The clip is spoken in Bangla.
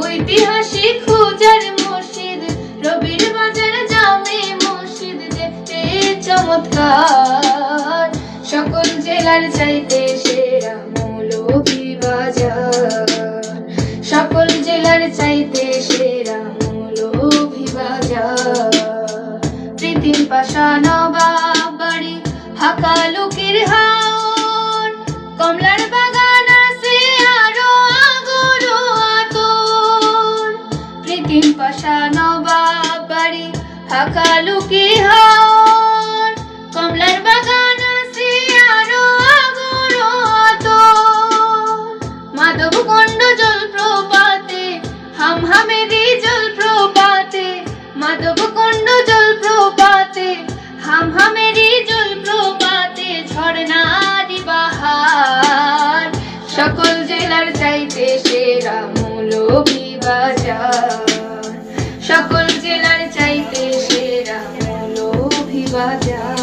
ঐতিহাসিক পূজার মসজিদ, রবির বাজার জামে মসজিদ দেখতে চমৎকার। সকল জেলার চাইতে সেরা মৌলভী বাজার। সকল জেলার চাইতে সেরা মৌলভী বাজার। প্রীতিম পাশা নবাব বাড়ি হাকা লোকের হাওর প্রীতিম পাশা নবাব বাড়ি হাকা লোকের হাওর কমলার বাগান আছে আরও আগরো আতর মাধবকুণ্ড জলপ্রপাতে হাম হামেরি জলপ্রপাতে মাধবকুণ্ড জলপ্রপাতে হাম হামেরি জলপ্রপাতে ঝর্ণারি বাহার। সকল জেলার চাইতে সেরা মৌলভী বাজার। সকল জেলার চাইতে সেরা বাজার